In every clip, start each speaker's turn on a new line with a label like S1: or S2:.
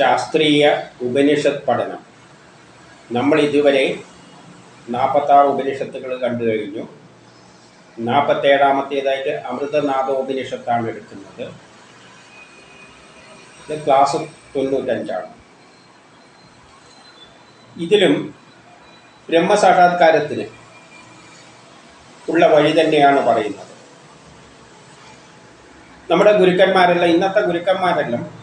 S1: ശാസ്ത്രീയ ഉപനിഷത്ത് പഠനം. നമ്മൾ ഇതുവരെ നാൽപ്പത്താറ് ഉപനിഷത്തുകൾ കണ്ടു കഴിഞ്ഞു. നാൽപ്പത്തേഴാമത്തേതായിട്ട് അമൃതനാഥ ഉപനിഷത്താണ് എടുക്കുന്നത്. ഇത് ക്ലാസ് തൊണ്ണൂറ്റഞ്ചാണ്. ഇതിലും ബ്രഹ്മസാക്ഷാത്കാരത്തിന് ഉള്ള വഴി തന്നെയാണ് പറയുന്നത്. നമ്മുടെ ഗുരുക്കന്മാരെല്ലാം ഇന്നത്തെ ഗുരുക്കന്മാരെല്ലാം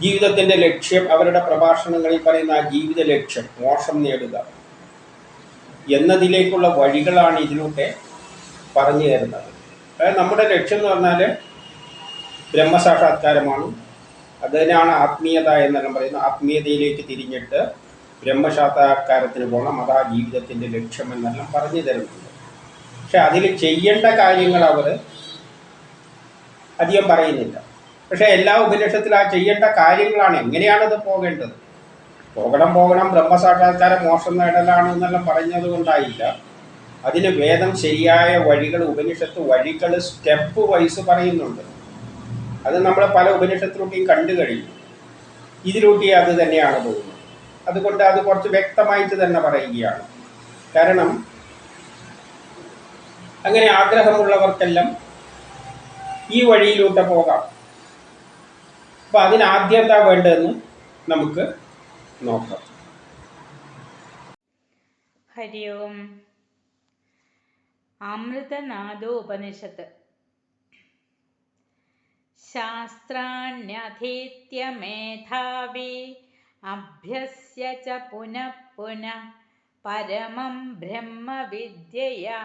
S1: ജീവിതത്തിന്റെ ലക്ഷ്യം അവരുടെ പ്രഭാഷണങ്ങളിൽ പറയുന്ന ആ ജീവിത ലക്ഷ്യം മോക്ഷം നേടുക. എന്നതിലേക്കുള്ള വഴികളാണ് ഇതിലൂടെ പറഞ്ഞു തരുന്നത്. അതായത് നമ്മുടെ ലക്ഷ്യം എന്ന് പറഞ്ഞാൽ ബ്രഹ്മസാക്ഷാത്കാരമാണ്. അതിനാണ് ആത്മീയത എന്നെല്ലാം പറയുന്നത്. ആത്മീയതയിലേക്ക് തിരിഞ്ഞിട്ട് ബ്രഹ്മസാക്ഷാത്കാരത്തിന് പോകണം. അതാ ജീവിതത്തിന്റെ ലക്ഷ്യം എന്നെല്ലാം പറഞ്ഞു തരുന്നുണ്ട് പക്ഷെ അതിൽ ചെയ്യേണ്ട കാര്യങ്ങൾ അവർ അധികം പറയുന്നില്ല. പക്ഷെ എല്ലാ ഉപനിഷത്തിലും ആ ചെയ്യേണ്ട കാര്യങ്ങളാണ്. എങ്ങനെയാണത് പോകേണ്ടത്? പോകണം പോകണം ബ്രഹ്മസാക്ഷാത്കാരം മോശം നേടലാണ് എന്നെല്ലാം പറഞ്ഞത് കൊണ്ടായില്ല. അതിന് വേദം ശരിയായ വഴികൾ ഉപനിഷത്ത് വഴികൾ സ്റ്റെപ്പ് വൈസ് പറയുന്നുണ്ട്. അത് നമ്മൾ പല ഉപനിഷത്തിലൂടെയും കണ്ടു കഴിഞ്ഞു. ഇതിലൂട്ടി അത് തന്നെയാണ് പോകുന്നത്. അതുകൊണ്ട് അത് കുറച്ച് വ്യക്തമായിട്ട് തന്നെ പറയുകയാണ്. കാരണം അങ്ങനെ ആഗ്രഹമുള്ളവർക്കെല്ലാം ഈ വഴിയിലൂടെ പോകാം. അപ്പം അതിനാദ്യം എന്താ വേണ്ടതെന്ന് നമുക്ക് നോക്കാം.
S2: ഹരി ഓം അമൃതനാഥോപനിഷത്ത് ശാസ്ത്രാണ്യധീത്യ മേധാവി അഭ്യസ്യ ച പുനഃ പുനഃ പരമം ബ്രഹ്മവിദ്യയാ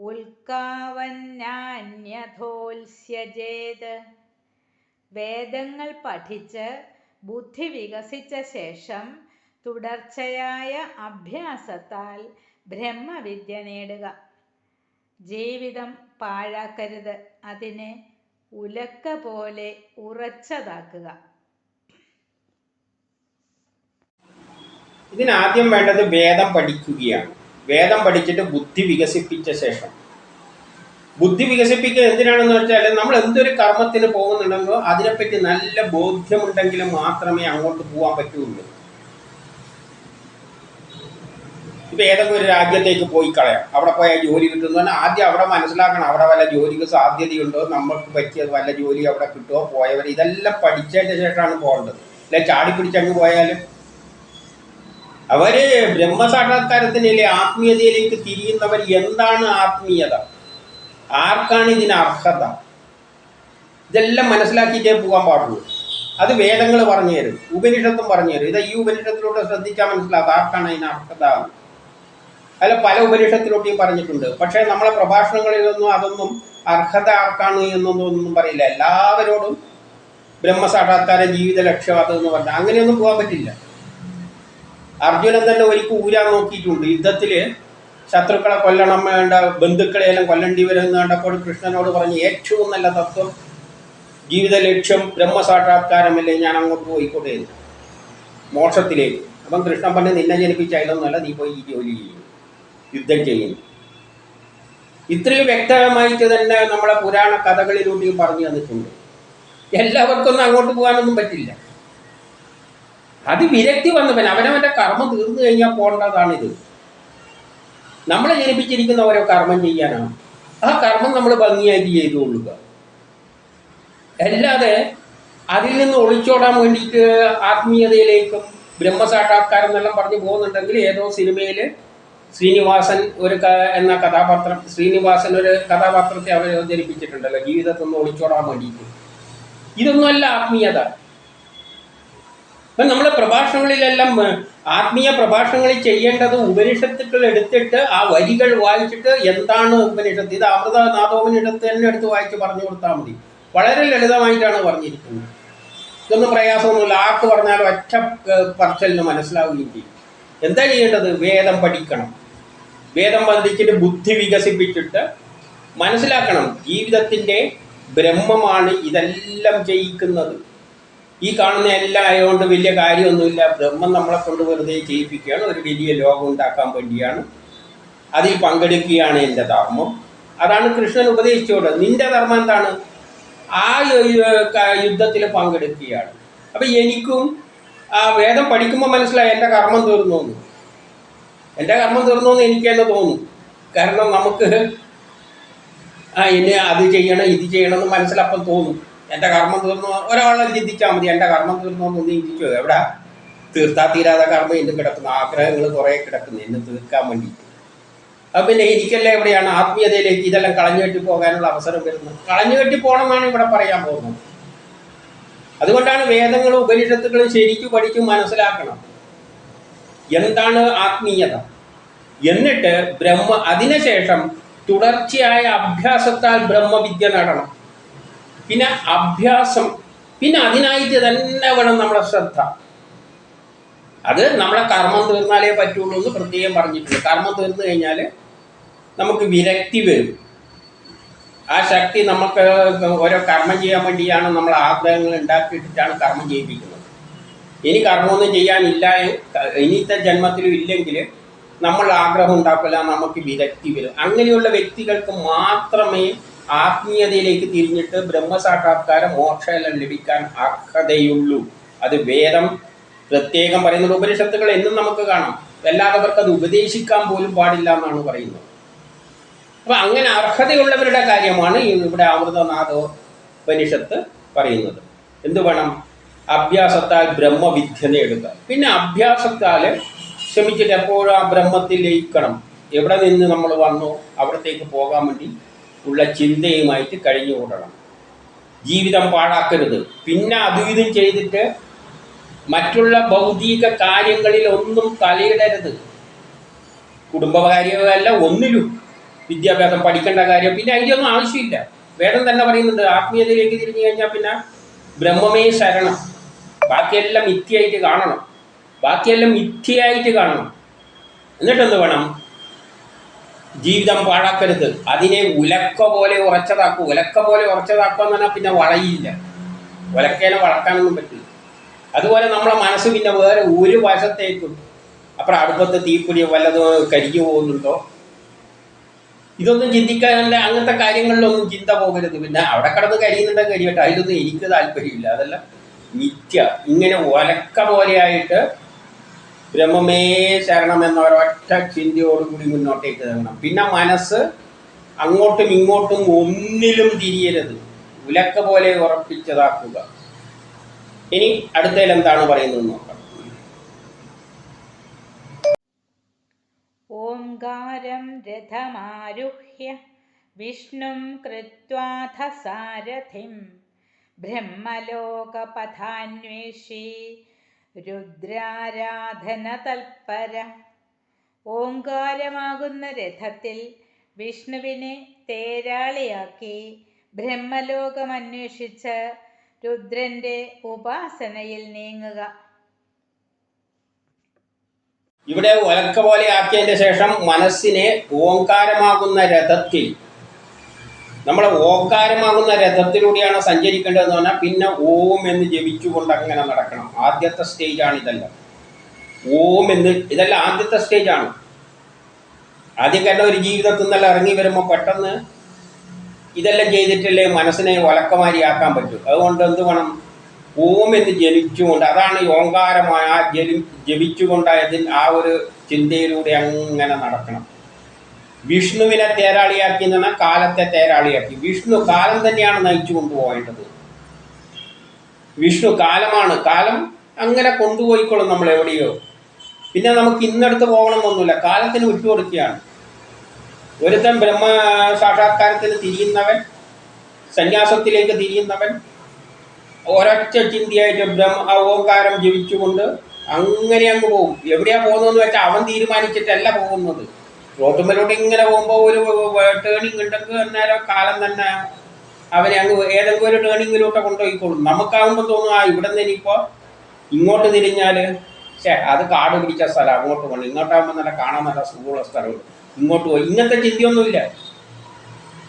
S2: ഉൽക്കാവന്യാന്യഥോത്സ്യജേത് വേദങ്ങൾ പഠിച്ച് ബുദ്ധി വികസിച്ച ശേഷം തുടർച്ചയായ അഭ്യാസത്താൽ ബ്രഹ്മവിദ്യ നേടുക. ജീവിതം പാഴാക്കരുത്. അതിനെ ഉലക്ക പോലെ ഉറച്ചതാക്കുക.
S1: ഇതിനാദ്യം വേണ്ടത് വേദം പഠിക്കുകയാണ്. വേദം പഠിച്ചിട്ട് ബുദ്ധി വികസിപ്പിച്ച ശേഷം. ബുദ്ധി വികസിപ്പിക്കുക എന്തിനാണെന്ന് വെച്ചാൽ നമ്മൾ എന്തൊരു കർമ്മത്തിന് പോകുന്നുണ്ടെങ്കിലോ അതിനെപ്പറ്റി നല്ല ബോധ്യമുണ്ടെങ്കിൽ മാത്രമേ അങ്ങോട്ട് പോകാൻ പറ്റുള്ളൂ. ഇപ്പൊ ഏതെങ്കിലും ഒരു രാജ്യത്തേക്ക് പോയി കളയാം. അവിടെ പോയാൽ ജോലി കിട്ടുന്നു. പറഞ്ഞാൽ ആദ്യം അവിടെ മനസ്സിലാക്കണം അവിടെ വല്ല ജോലിക്ക് സാധ്യതയുണ്ടോ? നമ്മൾക്ക് പറ്റിയ വല്ല ജോലി അവിടെ കിട്ടുമോ? പോയവർ ഇതെല്ലാം പഠിച്ചതിന് ശേഷമാണ് പോകേണ്ടത്. അല്ലെ ചാടി പിടിച്ചങ്ങ് പോയാലും. അവർ ബ്രഹ്മസാക്ഷാത്കാരത്തിനിലെ ആത്മീയതയിലേക്ക് തിരിയുന്നവർ എന്താണ് ആത്മീയത? ആർക്കാണ് ഇതിന് അർഹത? ഇതെല്ലാം മനസ്സിലാക്കിയിട്ടേ പോകാൻ പാടുള്ളൂ. അത് വേദങ്ങൾ പറഞ്ഞു തരും ഉപനിഷത്തും പറഞ്ഞു തരും. ഇത് ഈ ഉപനിഷത്തിലൂടെ ശ്രദ്ധിച്ചാൽ മനസ്സിലാകും ആർക്കാണ് അതിന് അർഹത അല്ല പല ഉപനിഷത്തിലൂടെയും പറഞ്ഞിട്ടുണ്ട്. പക്ഷേ നമ്മളെ പ്രഭാഷണങ്ങളിലൊന്നും അതൊന്നും അർഹത ആർക്കാണ് എന്നൊന്നും ഒന്നും പറയില്ല. എല്ലാവരോടും ബ്രഹ്മസാക്ഷാത്കാര ജീവിത ലക്ഷ്യം അതെന്ന് പറഞ്ഞാൽ അങ്ങനെയൊന്നും പോകാൻ പറ്റില്ല. അർജുനൻ തന്നെ ഒരിക്കൽ ഊരാൻ നോക്കിയിട്ടുണ്ട് യുദ്ധത്തിൽ ശത്രുക്കളെ കൊല്ലണം വേണ്ട ബന്ധുക്കളെ എല്ലാം കൊല്ലേണ്ടി വരുമെന്ന് കണ്ടപ്പോൾ കൃഷ്ണനോട് പറഞ്ഞു ഏറ്റവും നല്ല തത്വം ജീവിത ലക്ഷ്യം ബ്രഹ്മസാക്ഷാത്കാരമല്ലേ ഞാൻ അങ്ങോട്ട് പോയിക്കോട്ടെ. മോക്ഷത്തിലേക്ക്. അപ്പം കൃഷ്ണൻ പറഞ്ഞു നിന്നെ ജനിപ്പിച്ച നീ പോയി ഈ ജോലി ചെയ്യും യുദ്ധം ചെയ്യുന്നു ഇത്രയും വ്യക്തമായിട്ട് തന്നെ നമ്മളെ പുരാണ കഥകളിലൂടെ പറഞ്ഞു തന്നിട്ടുണ്ട്. എല്ലാവർക്കും ഒന്നും അങ്ങോട്ട് പോകാനൊന്നും പറ്റില്ല. അത് വിരക്തി വന്നവൻ അവനവന്റെ കർമ്മം തീർന്നു കഴിഞ്ഞാൽ പോകേണ്ടതാണിത്. നമ്മളെ ജനിപ്പിച്ചിരിക്കുന്ന ഓരോ കർമ്മം ചെയ്യാനാണ്. ആ കർമ്മം നമ്മൾ ഭംഗിയായിട്ട് ചെയ്തു കൊള്ളുക. അല്ലാതെ അതിൽ നിന്ന് ഒളിച്ചോടാൻ വേണ്ടിയിട്ട് ആത്മീയതയിലേക്കും ബ്രഹ്മസാക്ഷാത്കാരം എന്നെല്ലാം പറഞ്ഞു പോകുന്നുണ്ടെങ്കിൽ ഏതോ സിനിമയിൽ ശ്രീനിവാസൻ ഒരു എന്ന കഥാപാത്രം ശ്രീനിവാസൻ ഒരു കഥാപാത്രത്തെ അവർ അവതരിപ്പിച്ചിട്ടുണ്ടല്ലോ ജീവിതത്തിൽ നിന്ന് ഒളിച്ചോടാൻ വേണ്ടിയിട്ട്. ഇതൊന്നുമല്ല ആത്മീയത. അപ്പം നമ്മളെ പ്രഭാഷണങ്ങളിലെല്ലാം ആത്മീയ പ്രഭാഷണങ്ങളിൽ ചെയ്യേണ്ടത് ഉപനിഷത്തുക്കൾ എടുത്തിട്ട് ആ വരികൾ വായിച്ചിട്ട് എന്താണ് ഉപനിഷത്ത്? ഇത് അമൃത നാഥോപനിഷത്ത് തന്നെ എടുത്ത് വായിച്ച് പറഞ്ഞു കൊടുത്താൽ മതി. വളരെ ലളിതമായിട്ടാണ് പറഞ്ഞിരിക്കുന്നത്. ഇതൊന്നും പ്രയാസമൊന്നുമില്ല. ആർക്ക് പറഞ്ഞാലും ഒറ്റ പറച്ചലിന് മനസ്സിലാവുകയും ചെയ്യും. എന്താ ചെയ്യേണ്ടത്? വേദം പഠിക്കണം. വേദം പഠിച്ചിട്ട് ബുദ്ധി വികസിപ്പിച്ചിട്ട് മനസ്സിലാക്കണം. ജീവിതത്തിന്റെ ബ്രഹ്മമാണ് ഇതെല്ലാം ചെയ്യിക്കുന്നത്. ഈ കാണുന്ന എല്ലാം ആയതുകൊണ്ട് വലിയ കാര്യമൊന്നുമില്ല. ബ്രഹ്മം നമ്മളെ കൊണ്ട് വെറുതെ ചെയ്യിപ്പിക്കുകയാണ്. ഒരു വലിയ ലോകം ഉണ്ടാക്കാൻ വേണ്ടിയാണ്. അതിൽ പങ്കെടുക്കുകയാണ് എന്റെ ധർമ്മം. അതാണ് കൃഷ്ണൻ ഉപദേശിച്ചോട്. നിന്റെ ധർമ്മം എന്താണ്? ആ യുദ്ധത്തിൽ പങ്കെടുക്കുകയാണ്. അപ്പം എനിക്കും ആ വേദം പഠിക്കുമ്പോൾ മനസ്സിലായി എന്റെ കർമ്മം തീർന്നു എന്ന്. എന്റെ കർമ്മം തീർന്നു എന്ന് എനിക്ക് തന്നെ തോന്നും. കാരണം നമുക്ക് ആ ഇനി അത് ചെയ്യണം ഇത് ചെയ്യണം എന്ന് മനസ്സിലപ്പം തോന്നും. എന്റെ കർമ്മം തീർന്നു ഒരാളെ ചിന്തിച്ചാൽ മതി. എന്റെ കർമ്മം തീർന്നു എന്ന് ചിന്തിച്ചു? എവിടെ? തീർത്താ തീരാതെ കർമ്മം എന്ന് കിടക്കുന്നു. ആഗ്രഹങ്ങൾ കുറേ കിടക്കുന്നു. എന്ന് തീർക്കാൻ വേണ്ടി. അപ്പം പിന്നെ എനിക്കല്ലേ എവിടെയാണ് ആത്മീയതയിലേക്ക് ഇതെല്ലാം കളഞ്ഞു കെട്ടി പോകാനുള്ള അവസരം വരുന്നത്. കളഞ്ഞു കെട്ടി പോകണം എന്നാണ് ഇവിടെ പറയാൻ പോകുന്നത്. അതുകൊണ്ടാണ് വേദങ്ങളും ഉപനിഷത്തുകളും ശരിക്കും പഠിക്കും മനസ്സിലാക്കണം. എന്താണ് ആത്മീയത? എന്നിട്ട് ബ്രഹ്മ അതിനുശേഷം തുടർച്ചയായ അഭ്യാസത്താൽ ബ്രഹ്മവിദ്യ നേടണം. പിന്നെ അഭ്യാസം. പിന്നെ അതിനായിട്ട് തന്നെ വേണം നമ്മുടെ ശ്രദ്ധ. അത് നമ്മളെ കർമ്മം തീർന്നാലേ പറ്റുള്ളൂ എന്ന് പ്രത്യേകം പറഞ്ഞിട്ടുണ്ട്. കർമ്മം തീർന്നു കഴിഞ്ഞാൽ നമുക്ക് വിരക്തി വരും. ആ ശക്തി നമുക്ക് ഓരോ കർമ്മം ചെയ്യാൻ വേണ്ടിയാണ് നമ്മൾ ആഗ്രഹങ്ങൾ ഉണ്ടാക്കിയിട്ടിട്ടാണ് കർമ്മം ചെയ്യിപ്പിക്കുന്നത്. ഇനി കർമ്മമൊന്നും ചെയ്യാനില്ല. ഇനിത്തെ ജന്മത്തിലും ഇല്ലെങ്കിൽ നമ്മൾ ആഗ്രഹം ഉണ്ടാക്കില്ല നമുക്ക് വിരക്തി വരും. അങ്ങനെയുള്ള വ്യക്തികൾക്ക് മാത്രമേ ആത്മീയതയിലേക്ക് തിരിഞ്ഞിട്ട് ബ്രഹ്മസാക്ഷാത്കാരം മോക്ഷമെല്ലാം ലഭിക്കാൻ അർഹതയുള്ളൂ. അത് വേദം പ്രത്യേകം പറയുന്നത് ഉപനിഷത്തുകൾ എന്നും നമുക്ക് കാണാം. അല്ലാത്തവർക്ക് അത് ഉപദേശിക്കാൻ പോലും പാടില്ല എന്നാണ് പറയുന്നത്. അപ്പൊ അങ്ങനെ അർഹതയുള്ളവരുടെ കാര്യമാണ് ഇവിടെ അമൃതനാഥോ ഉപനിഷത്ത് പറയുന്നത്. എന്ത് വേണം? അഭ്യാസത്താൽ ബ്രഹ്മവിദ്യ നേടുക. പിന്നെ അഭ്യാസത്താൽ ശ്രമിച്ചിട്ട് എപ്പോഴും ആ ബ്രഹ്മത്തിൽ ലയിക്കണം എവിടെ നിന്ന് നമ്മൾ വന്നു? അവിടത്തേക്ക് പോകാൻ വേണ്ടി ഉള്ള ചിന്തയുമായിട്ട് കഴിഞ്ഞുകൂടണം. ജീവിതം പാഴാക്കരുത്. പിന്നെ അതും ചെയ്തിട്ട് മറ്റുള്ള ഭൗതിക കാര്യങ്ങളിൽ ഒന്നും തലയിടരുത്. കുടുംബകാര്യമല്ല ഒന്നിലും വിദ്യാഭ്യാസം പഠിക്കേണ്ട കാര്യം പിന്നെ അതിന്റെ ഒന്നും ആവശ്യമില്ല. വേദം തന്നെ പറയുന്നുണ്ട് ആത്മീയതയിലേക്ക് തിരിഞ്ഞു കഴിഞ്ഞാൽ പിന്നെ ബ്രഹ്മമേ ശരണം. ബാക്കിയെല്ലാം മിഥ്യയായിട്ട് കാണണം. ബാക്കിയെല്ലാം മിഥ്യയായിട്ട് കാണണം. എന്നിട്ടെന്ത് വേണം? ജീവിതം പാഴാക്കരുത്. അതിനെ ഉലക്ക പോലെ ഉറച്ചതാക്കൂ. ഉലക്ക പോലെ ഉറച്ചതാക്കുക എന്ന് പറഞ്ഞാൽ പിന്നെ വളയില്ല. ഉലക്കേനെ വളർത്താനൊന്നും പറ്റില്ല. അതുപോലെ നമ്മളെ മനസ്സ് പിന്നെ വേറെ ഒരു വശത്തേക്കും അപ്പുറം അടുപ്പത്ത് തീപ്പൊരി വല്ലതും കരിഞ്ഞു പോകുന്നുണ്ടോ? ഇതൊന്നും ചിന്തിക്കാനല്ല അങ്ങനത്തെ കാര്യങ്ങളിലൊന്നും ചിന്ത പോകരുത്. പിന്നെ അവിടെ കിടന്ന് കരിയുന്നുണ്ടെങ്കിൽ കരിയട്ടെ. അതിലൊന്നും എനിക്ക് താല്പര്യമില്ല. അതല്ല നിത്യ ഇങ്ങനെ ഒലക്ക പോലെയായിട്ട് ബ്രഹ്മമേ ശരണം എന്ന ഒരൊറ്റ ചിന്തയോടുകൂടി മുന്നോട്ടേക്ക് തരണം പിന്നെ മനസ്സ് അങ്ങോട്ടും ഇങ്ങോട്ടും ഒന്നിലും തിരിയരുത്. ഉലക്ക പോലെ ഉറപ്പിച്ചതാക്കുക. ഇനി അടുത്തതിൽ എന്താണ് പറയുന്നത് നോക്കാം.
S2: ഓംകാരം രഥമാരുഹ്യ വിഷ്ണും കൃത്വാഥ സാരഥിം ബ്രഹ്മലോകപഥാന്വേഷി രുദ്രാരാധന തൽപര ഓങ്കാരമാകുന്ന രഥത്തിൽ വിഷ്ണുവിനെ തേരാളിയാക്കി ബ്രഹ്മലോകമന്വേഷിച്ച് രുദ്രന്റെ ഉപാസനയിൽ നീങ്ങുക.
S1: ഇവിടെ ഒലക്ക പോലെ ആക്കിയതിന്റെ ശേഷം മനസ്സിനെ ഓങ്കാരമാകുന്ന രഥത്തിൽ നമ്മളെ ഓക്കാരമാകുന്ന രഥത്തിലൂടെയാണ് സഞ്ചരിക്കേണ്ടതെന്ന് പറഞ്ഞാൽ പിന്നെ ഓം എന്ന് ജപിച്ചുകൊണ്ട് അങ്ങനെ നടക്കണം. ആദ്യത്തെ സ്റ്റേജാണ് ഇതെല്ലാം. ഓം എന്ന് ഇതെല്ലാം ആദ്യത്തെ സ്റ്റേജാണ് ആദ്യം കണ്ട ഒരു ജീവിതത്തിൽ നിന്നെല്ലാം ഇറങ്ങി വരുമ്പോൾ പെട്ടെന്ന് ഇതെല്ലാം ചെയ്തിട്ടല്ലേ മനസ്സിനെ ഒലക്കമാരിയാക്കാൻ പറ്റും. അതുകൊണ്ട് എന്ത് വേണം? ഓം എന്ന് ജപിച്ചുകൊണ്ട് അതാണ് ഓങ്കാരമായ ആ ജലി ആ ഒരു ചിന്തയിലൂടെ അങ്ങനെ നടക്കണം. വിഷ്ണുവിനെ തേരാളിയാക്കി എന്ന് പറഞ്ഞാൽ കാലത്തെ തേരാളിയാക്കി. വിഷ്ണു കാലം തന്നെയാണ് നയിച്ചു കൊണ്ടുപോകേണ്ടത്. വിഷ്ണു കാലമാണ്. കാലം അങ്ങനെ കൊണ്ടുപോയിക്കോളും നമ്മൾ എവിടെയോ. പിന്നെ നമുക്ക് ഇന്നടുത്ത് പോകണമെന്നൊന്നുമില്ല. കാലത്തിന് വിട്ടുകൊടുക്കുകയാണ്. ഒരുത്തൻ ബ്രഹ്മ സാക്ഷാത്കാരത്തിന് തിരിയുന്നവൻ സന്യാസത്തിലേക്ക് തിരിയുന്നവൻ ഒരൊറ്റ ചിന്തയായിട്ട് ബ്രഹ്മ ഓങ്കാരം ജപിച്ചുകൊണ്ട് അങ്ങനെ അങ്ങ് പോകും. എവിടെയാ പോകുന്നതെന്ന് വെച്ചാൽ അവൻ തീരുമാനിച്ചിട്ടല്ല പോകുന്നത്. റോട്ടുമ്മലോട്ട് ഇങ്ങനെ പോകുമ്പോൾ ഒരു ടേണിങ് ഉണ്ടെങ്കിൽ അന്നേരം കാലം തന്നെ അവരെ അങ്ങ് ഏതെങ്കിലും ഒരു ടേണിങ്ങിലോട്ട് കൊണ്ടുപോയിക്കോളും. നമുക്കാവുമ്പോൾ തോന്നും ആ ഇവിടെ നിന്ന് ഇനിയിപ്പോൾ ഇങ്ങോട്ട് തിരിഞ്ഞാൽ ഛേ അത് കാട് പിടിച്ച സ്ഥലം അങ്ങോട്ട് പോകണം ഇങ്ങോട്ടാകുമ്പോൾ നല്ല കാണാൻ നല്ല സുഖമുള്ള സ്ഥലമുണ്ട്. ഇങ്ങോട്ട് പോയി. ഇങ്ങനത്തെ ചിന്തയൊന്നുമില്ല.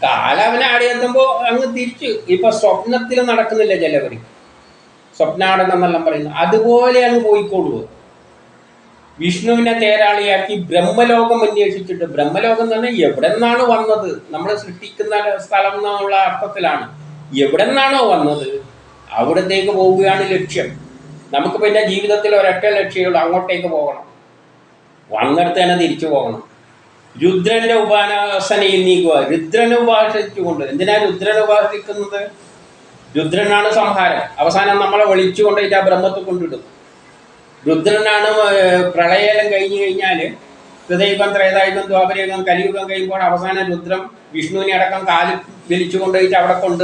S1: കാല അവനെ ആടെ എത്തുമ്പോൾ അങ്ങ് തിരിച്ച്. ഇപ്പൊ സ്വപ്നത്തിൽ നടക്കുന്നില്ല ചിലവർ സ്വപ്നാടനം എന്നെല്ലാം പറയുന്നു അതുപോലെ അങ്ങ് പോയിക്കോളൂ വിഷ്ണുവിനെ തേരാളിയാക്കി ബ്രഹ്മലോകം അന്വേഷിച്ചിട്ട് ബ്രഹ്മലോകം എന്ന് പറഞ്ഞാൽ എവിടെ നിന്നാണ് വന്നത്. നമ്മൾ സൃഷ്ടിക്കുന്ന സ്ഥലം എന്നുള്ള അർത്ഥത്തിലാണ്. എവിടെ നിന്നാണോ വന്നത് അവിടത്തേക്ക് പോവുകയാണ് ലക്ഷ്യം. നമുക്ക് പിന്നെ ജീവിതത്തിൽ ഒരൊറ്റ ലക്ഷ്യമുള്ളൂ അങ്ങോട്ടേക്ക് പോകണം. വന്നിടത്ത് തന്നെ തിരിച്ചു പോകണം. രുദ്രന്റെ ഉപാസനയിൽ നീക്കുക രുദ്രനെ ഉപാസിച്ചുകൊണ്ട് എന്തിനാ രുദ്രനെ ഉപാസിക്കുന്നത് രുദ്രനാണ് സംഹാരം. അവസാനം നമ്മളെ വിളിച്ചുകൊണ്ടിട്ട് ആ ബ്രഹ്മത്തെ കൊണ്ടിടും. രുദ്രനാണ് പ്രളയലം പ്രളയം കഴിഞ്ഞു കഴിഞ്ഞാൽ ഹൃദയുഗം ത്രേതായുഗം ദ്വാപരയുഗം കലിയുഗം കഴിയുമ്പോൾ അവസാനം രുദ്രം വിഷ്ണുവിനെ അടക്കം കാൽ വലിച്ചു കൊണ്ടുപോയിട്ട് അവിടെ കൊണ്ട്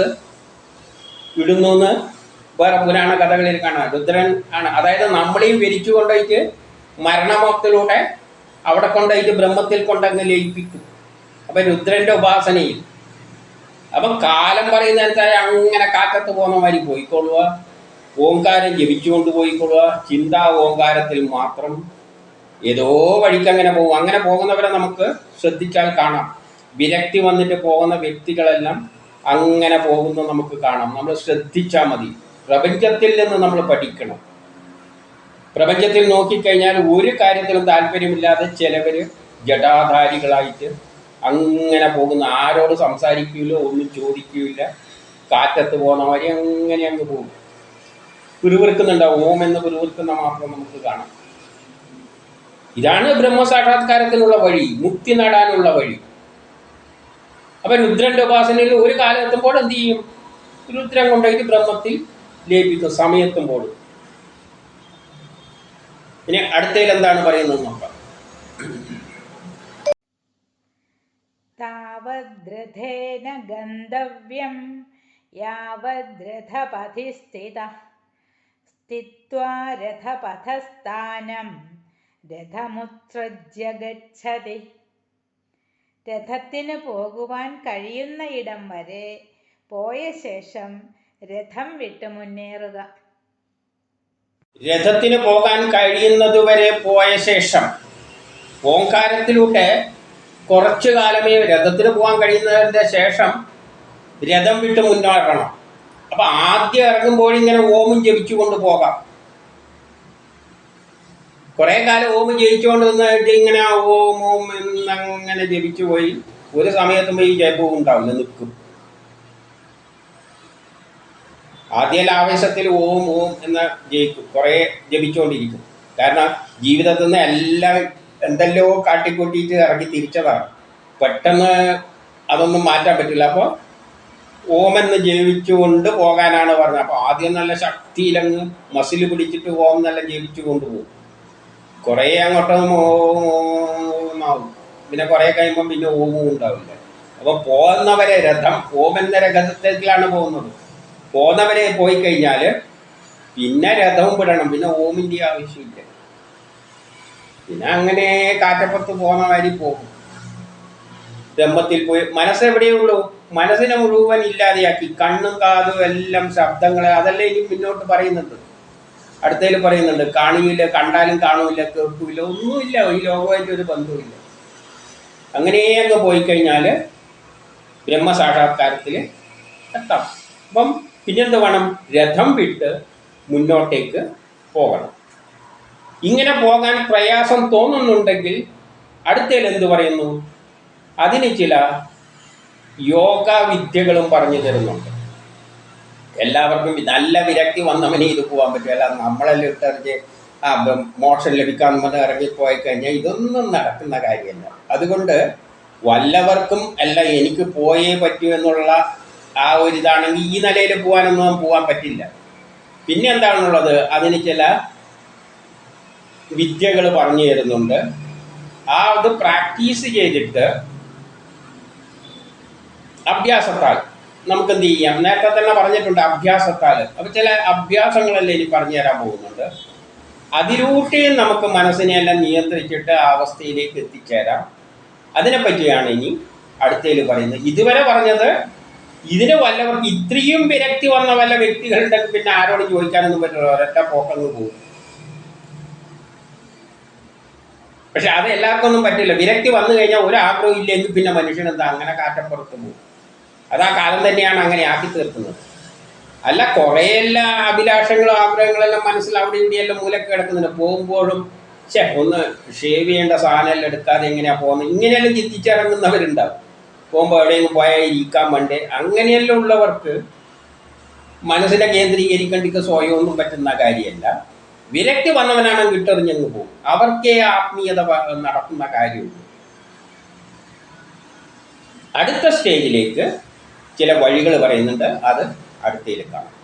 S1: ഇടുന്നു എന്ന് വേറെ പുരാണ കഥകളിൽ കാണാം. രുദ്രൻ ആണ്. അതായത് നമ്മളെയും വലിച്ചു കൊണ്ടുപോയിട്ട് മരണമോക്തിലൂടെ അവിടെ കൊണ്ടുപോയിട്ട് ബ്രഹ്മത്തിൽ കൊണ്ടങ്ങ് ലയിപ്പിക്കും. അപ്പം രുദ്രന്റെ ഉപാസനയിൽ. അപ്പം കാലം പറയുന്നതനുസരിച്ച് അങ്ങനെ കാക്കത്ത് പോകുന്ന മാതിരി പോയിക്കൊള്ളുക. ഓങ്കാരം ജപിച്ചുകൊണ്ട് പോയിക്കൊള്ളുക. ചിന്താ ഓങ്കാരത്തിൽ മാത്രം ഏതോ വഴിക്ക് അങ്ങനെ പോകും. അങ്ങനെ പോകുന്നവരെ നമുക്ക് ശ്രദ്ധിച്ചാൽ കാണാം. വിരക്തി വന്നിട്ട് പോകുന്ന വ്യക്തികളെല്ലാം അങ്ങനെ പോകുന്നത് നമുക്ക് കാണാം. നമ്മൾ ശ്രദ്ധിച്ചാൽ മതി. പ്രപഞ്ചത്തിൽ നിന്ന് നമ്മൾ പഠിക്കണം. പ്രപഞ്ചത്തിൽ നോക്കിക്കഴിഞ്ഞാൽ ഒരു കാര്യത്തിലും താല്പര്യമില്ലാതെ ചിലവർ ജടാധാരികളായിട്ട് അങ്ങനെ പോകുന്ന. ആരോട് സംസാരിക്കില്ല ഒന്നും ചോദിക്കില്ല കാറ്റത്ത് പോകുന്ന മാതിരി അങ്ങനെ അങ്ങ് പോകും. പിറുവിറുക്കുന്നുണ്ടാവും ഓം എന്ന് പിറുവിറുക്കുന്ന മാത്രം നമുക്ക് കാണാം. ഇതാണ് ബ്രഹ്മസാക്ഷാത്കാരത്തിനുള്ള വഴി മുക്തി നേടാനുള്ള വഴി. അപ്പൊ രുദ്രന്റെ ഉപാസനയിൽ ഒരു കാലം എത്തുമ്പോൾ എന്ത് ചെയ്യും? രുദ്രം കൊണ്ടുപോയിട്ട് ബ്രഹ്മത്തിൽ ലയിപ്പിക്കും സമയത്തുമ്പോൾ. ഇനി അടുത്തതിൽ എന്താണ് പറയുന്നത് നോക്കാം.
S2: താവദ്രഥേന ഗന്ധവ്യം യാവദ്രഥപഥി സ്ഥിത रथपथस्थानं രഥമുത്സൃജ്യ ഗച്ഛതി. രഥത്തിന് പോകുവാൻ കഴിയുന്ന ഇടം വരെ പോയ ശേഷം രഥം വിട്ട് മുന്നേറുക.
S1: രഥത്തിന് പോകാൻ കഴിയുന്നതുവരെ പോയ ശേഷം ഓങ്കാരത്തിലൂടെ കുറച്ചു കാലമേ രഥത്തിന് പോകാൻ കഴിയുന്നതിന്റെ ശേഷം രഥം വിട്ട് മുന്നേറണം. അപ്പൊ ആദ്യം ഇറങ്ങുമ്പോൾ ഇങ്ങനെ ഓമും ജപിച്ചുകൊണ്ട് പോകാം. കുറെ കാലം ഓം ജയിച്ചുകൊണ്ട് നിന്നിട്ട് ഇങ്ങനെ ഓം ഓം എന്നങ്ങനെ ജപിച്ചു പോയി. ഒരു സമയത്തുമ്പോൾ ഈ ജപവും ഉണ്ടാവില്ല നിൽക്കും. ആദ്യ ആവേശത്തിൽ ഓം ഓം എന്ന് ജയിക്കും. കുറേ ജപിച്ചുകൊണ്ടിരിക്കും. കാരണം ജീവിതത്തിൽ നിന്ന് എല്ലാം എന്തെല്ലോ കാട്ടിക്കൂട്ടിയിട്ട് ഇറങ്ങി തിരിച്ചതാണ്. പെട്ടെന്ന് അതൊന്നും മാറ്റാൻ പറ്റില്ല. അപ്പോൾ ഓം ജീവിച്ചുകൊണ്ട് പോകാനാണ് പറഞ്ഞത്. അപ്പോൾ ആദ്യം നല്ല ശക്തിയിലങ്ങ് മസിൽ പിടിച്ചിട്ട് ഓം നല്ല ജപിച്ചു കൊണ്ടുപോകും കുറേ അങ്ങോട്ടും ഓം ഓം പിന്നെ കുറേ കഴിയുമ്പോൾ പിന്നെ ഓമും ഉണ്ടാവില്ല. അപ്പോൾ പോകുന്നവരെ രഥം ഓമെന്ന രഥത്തിലാണ് പോകുന്നത്. പോകുന്നവരെ പോയി കഴിഞ്ഞാൽ പിന്നെ രഥവും വിടണം. പിന്നെ ഓമിന്റെ ആവശ്യമില്ല. പിന്നെ അങ്ങനെ കാറ്റപ്പുറത്ത് പോകുന്ന മാതിരി പോകും. ബ്രഹ്മത്തിൽ പോയി. മനസ്സെവിടെയേ ഉള്ളൂ മനസ്സിനെ മുഴുവൻ ഇല്ലാതെയാക്കി. കണ്ണും കാതും എല്ലാം ശബ്ദങ്ങൾ അതല്ലേ ഇനി മുന്നോട്ട് പറയുന്നുണ്ട് അടുത്തതിൽ പറയുന്നുണ്ട് കാണിയില്ല കണ്ടാലും കാണൂല കേൾക്കൂല ഒന്നുമില്ല ഈ ലോകമായിട്ട് ഒരു ബന്ധവുമില്ല. അങ്ങനെ അങ്ങ് പോയി കഴിഞ്ഞാൽ ബ്രഹ്മസാക്ഷാത്കാരത്തിൽ എത്താം. അപ്പം പിന്നെന്ത് വേണം? രഥം വിട്ട് മുന്നോട്ടേക്ക് പോകണം. ഇങ്ങനെ പോകാൻ പ്രയാസം തോന്നുന്നുണ്ടെങ്കിൽ അടുത്തതിൽ എന്ത് പറയുന്നു? അതിന് ചില യോഗ വിദ്യകളും പറഞ്ഞു തരുന്നുണ്ട്. എല്ലാവർക്കും നല്ല വിരക്തി വന്നവനെ ഇത് പോകാൻ പറ്റില്ല നമ്മളെല്ലാം ഇട്ടറിഞ്ഞ് ആ മോഷൻ ലഭിക്കാൻ ലഭിക്കാൻ ഇറങ്ങി പോയി കഴിഞ്ഞാൽ ഇതൊന്നും നടക്കുന്ന കാര്യമല്ല. അതുകൊണ്ട് വല്ലവർക്കും അല്ല എനിക്ക് പോയേ പറ്റൂ എന്നുള്ള ആ ഒരു ഇതാണെങ്കിൽ ഈ നിലയിൽ പോകാനൊന്നും പോകാൻ പറ്റില്ല. പിന്നെ എന്താണുള്ളത്? അതിന് ചില വിദ്യകൾ പറഞ്ഞു തരുന്നുണ്ട്. ആ അത് പ്രാക്ടീസ് ചെയ്തിട്ട് അഭ്യാസത്താൽ നമുക്ക് എന്ത് ചെയ്യാം? നേരത്തെ തന്നെ പറഞ്ഞിട്ടുണ്ട് അഭ്യാസത്താൽ. അപ്പൊ ചില അഭ്യാസങ്ങളല്ലേ ഇനി പറഞ്ഞു തരാൻ പോകുന്നുണ്ട് അതിലൂടെയും നമുക്ക് മനസ്സിനെ എല്ലാം നിയന്ത്രിച്ചിട്ട് ആ അവസ്ഥയിലേക്ക് എത്തിച്ചേരാം. അതിനെപ്പറ്റിയാണ് ഇനി അടുത്തതിൽ പറയുന്നത്. ഇതുവരെ പറഞ്ഞത് ഇതിന് വല്ല ഇത്രയും വിരക്തി വന്ന വല്ല വ്യക്തികളുണ്ടെങ്കിൽ പിന്നെ ആരോട് ചോദിക്കാനൊന്നും പറ്റില്ല. ഒരൊറ്റ പോക്കങ്ങ് പോകും. പക്ഷെ അത് എല്ലാവർക്കൊന്നും പറ്റില്ല. വിരക്തി വന്നു കഴിഞ്ഞാൽ ഒരാഗ്രഹം ഇല്ലെങ്കിൽ പിന്നെ മനുഷ്യനെന്താ അങ്ങനെ കാറ്റപ്പുറത്ത് പോകും. അത് ആ കാലം തന്നെയാണ് അങ്ങനെ ആക്കി തീർക്കുന്നത്. അല്ല കുറേയെല്ലാം അഭിലാഷങ്ങളും ആഗ്രഹങ്ങളെല്ലാം മനസ്സിൽ അവിടെ ഇവിടെയെല്ലാം മൂലക്ക് കിടക്കുന്നുണ്ട്. പോകുമ്പോഴും ഛേ ഒന്ന് ഷേവ് ചെയ്യേണ്ട സാധനമെല്ലാം എടുക്കാതെ എങ്ങനെയാ പോകുന്നത്? ഇങ്ങനെയെല്ലാം ചിന്തിച്ചിറങ്ങുന്നവരുണ്ടാവും. പോകുമ്പോൾ എവിടെയെങ്കിലും പോയാൽ ഇരിക്കാൻ വേണ്ടേ? അങ്ങനെയെല്ലാം ഉള്ളവർക്ക് മനസ്സിനെ കേന്ദ്രീകരിക്കേണ്ടിക്ക് സ്വയമൊന്നും പറ്റുന്ന കാര്യമല്ല. വിരക്തി വന്നവനാണ് വിട്ടെറിഞ്ഞങ്ങ് പോകും. അവർക്കേ ആത്മീയത നടക്കുന്ന കാര്യമുള്ളൂ. അടുത്ത സ്റ്റേജിലേക്ക് ചില വഴികൾ പറയുന്നുണ്ട്. അത് അടുത്തയിൽ കാണാം.